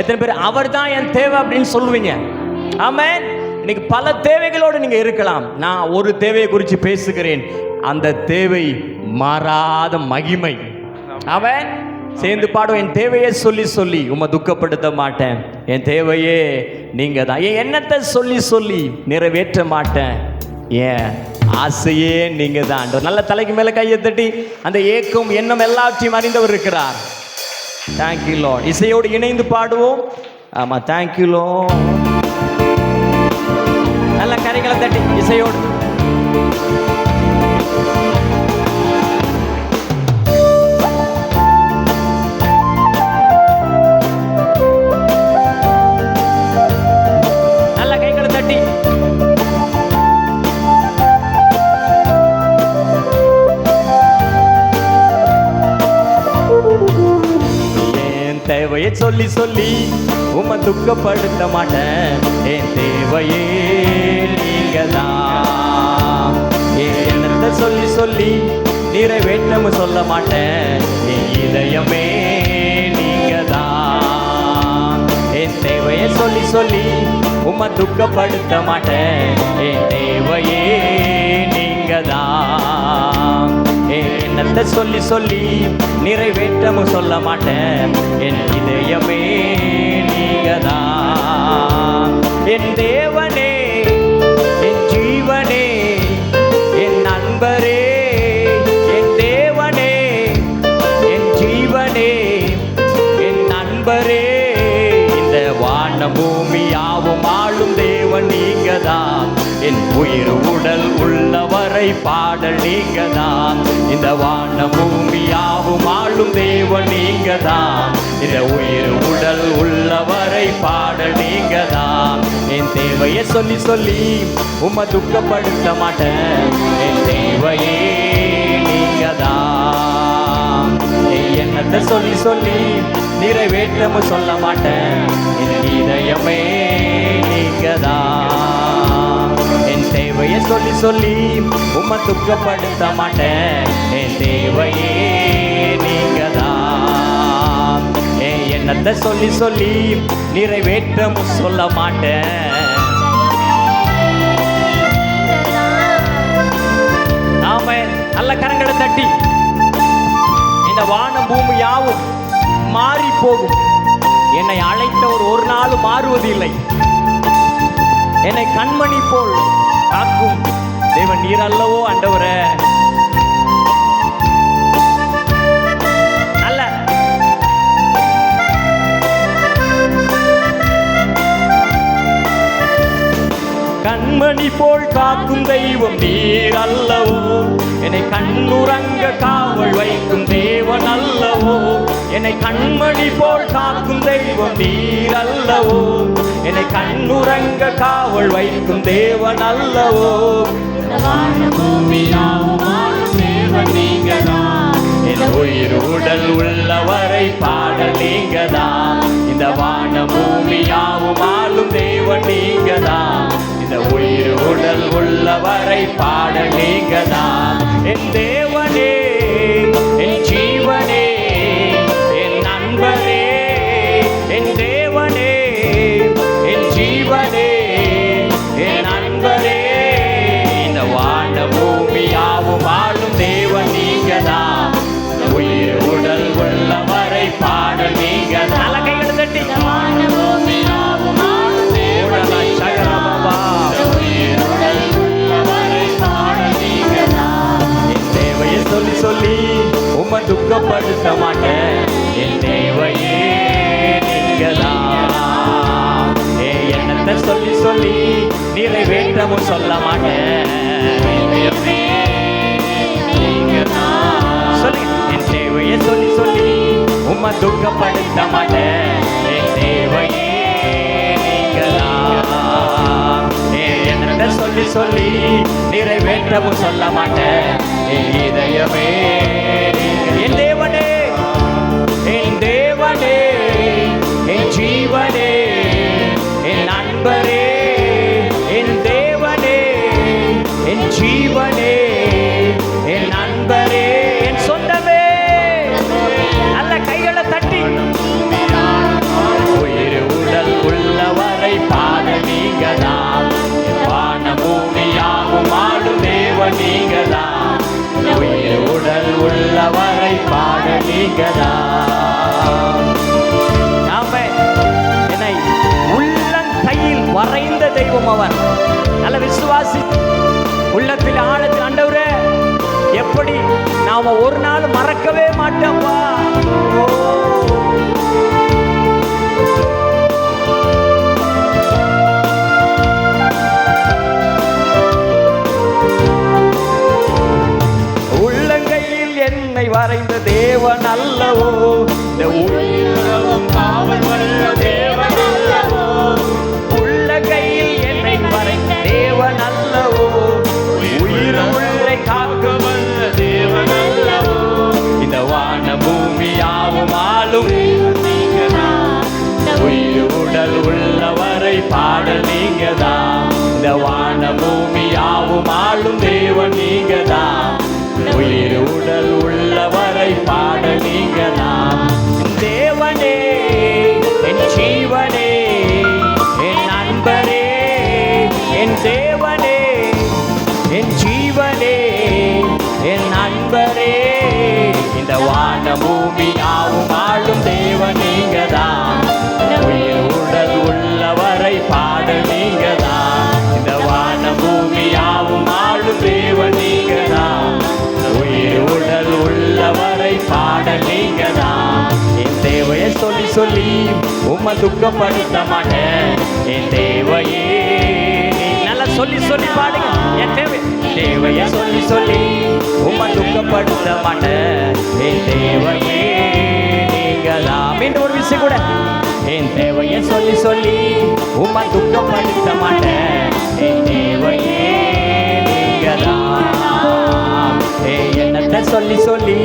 எத்தனை பேர் அவர் தான் என் தேவை அப்படின்னு சொல்லுவீங்க. ஆமென். இன்னைக்கு பல தேவைகளோடு நீங்கள் இருக்கலாம். நான் ஒரு தேவையை குறித்து பேசுகிறேன். அந்த தேவை மாறாத மகிமை. அவன் சேர்ந்து பாடும் என் தேவையை சொல்லி சொல்லி உம்மை துக்கப்படுத்த மாட்டேன். என் தேவையே நீங்கள் தான். என் எண்ணத்தை சொல்லி சொல்லி நிறைவேற்ற மாட்டேன். ஏன் ஆசையே நீங்கள் தான். நல்ல தலைக்கு மேலே கையை தட்டி அந்த ஏக்கம் எண்ணம் எல்லாவற்றையும் அறிந்தவர் இருக்கிறார். தேங்க்யூ லோ இசையோடு இணைந்து பாடுவோம். ஆமா தேங்க்யூ லோ நல்ல கரைகளை தட்டி இசையோடு. தேவையை சொல்லி சொல்லி உமை துக்கப்படுத்த மாட்டேன். என் தேவையே நீங்க தான் சொல்லி சொல்லி நிறைவேற்றம சொல்ல மாட்டேன். என் இதயமே நீங்க தான் என் தேவையை சொல்லி சொல்லி உமை துக்கப்படுத்த மாட்டேன். என் தேவையே நீங்க தான் என் சொல்லி சொல்லி நிறைவேற்றமும் சொல்ல மாட்டேன். என் இதயமே நீங்கதான் என் தேவனே என் ஜீவனே என் நண்பரே என் தேவனே என் ஜீவனே என் நண்பரே. இந்த வான பூமி யாவும் ஆளும் தேவன் நீங்கதான் என் உயிர் உடல் உள்ள உள்ளவரை பாடல் நீங்கதான். இந்த வான பூமி யாவும் ஆளும் தேவன் நீங்கதான். இந்த உயிர் உடல் உள்ளவரை பாடல் நீங்கதான். என் தேவையை சொல்லி சொல்லி உம்மை துக்கப்படுத்த மாட்டேன். என் தேவையே நீங்கதான். தான் எண்ணத்தை சொல்லி சொல்லி நிறைவேற்றமும் சொல்ல மாட்டேன். என் இதயமே நீங்க தான் தேவையை சொல்லி சொல்லி உம்மை துக்கப்படுத்த மாட்டேன். என் தேவையே நீங்கதான். என் எண்ணத்தை சொல்லி சொல்லி நிறைவேற்றமும் சொல்ல மாட்டேன். நாம நல்ல கரங்களை தட்டி இந்த வானம் பூமி யாவும் மாறி போகும். என்னை அழைத்தவர் ஒரு நாள் மாறுவதில்லை. என்னை கண்மணி போல் காக்கும் தேவன் நீர் அல்லவோ ஆண்டவரே. கண்மணி போல் காக்கும் தெய்வம் நீர் அல்லவோ. என்னை கண்ணுறங்க காவல் வைக்கும் தேவன் அல்லவோ. என்னை கண்மணி போல் காக்கும் தெய்வம் நீர் அல்லவோ. என்னை கண்ணுறங்க காவல் வைக்கும் தேவன் அல்லவோ? என் உயிர் உடல் உள்ளவரை பாடல் நீங்க தான் இந்த வான பூமி யாவும் ஆளும் தேவன் நீங்க தான் இந்த உயிர் உடல் உள்ளவரை பாடல் நீங்க தான் என் தேவனே துக்கப்படுத்த மாட்டேன் என் தேவையே நீங்கதான் என் எண்ணத்தை சொல்லி சொல்லி நிறைவேற்றமும் சொல்ல மாட்டேன். சொல்லி என் தேவையை சொல்லி சொல்லி உம்மை துக்கப்படுத்த மாட்டேன் என் தேவையே நீங்கதான் என் எண்ணத்தை சொல்லி சொல்லி நிறைவேற்றவும் சொல்ல மாட்டேன் இதயமே நீங்கதா நாம என்னை உள்ளங்கையில் வரைந்த தெய்வம் அவர். நல்ல விசுவாசி. உள்ளத்தில் ஆழத்தில் ஆண்டவரே எப்படி நாம ஒரு நாள் மறக்கவே மாட்டோம்ப்பா தேவன் அல்லவோ இந்த உயிரவும் காவல் வல்ல தேவன் அல்லவோ உள்ளங்கையில் என்னை வரை தேவன் அல்லவோ உயிரும் உள்ளை காக்க வல்ல தேவன் அல்லவோ இந்த வான பூமி பூமியாவும் ஆளும். உயிர் உடல் உள்ளவரை பாட நீங்கதான். இந்த வான பூமி பூமியாவும் ஆளும் தேவ என் ஜீவனே என் நண்பரே இந்த வான பூமி யாவும் ஆளும் தேவன் நீங்கதான். உயிர் உடல் உள்ளவரை பாட நீங்கதான். இந்த வான பூமி யாவும் ஆளும் தேவன் நீங்கதான். உயிர் உடல் உள்ளவரை பாட நீங்கதான். என் தேவையை சொல்லி சொல்லி உம்மை துக்கப்படுத்த மாட்டேன். என் தேவையே தேவைய சொல்லி சொல்லி உம்மை துக்கப்படுத்த மாட்டேன். என் தேவையே நீங்கதான் மீண்டும் ஒரு விஷயம் கூட. என் தேவைய சொல்லி சொல்லி உம்மை துக்கப்படுத்த மாட்டேன். என் தேவையே நீங்கதான் ஏ என்னத்தை சொல்லி சொல்லி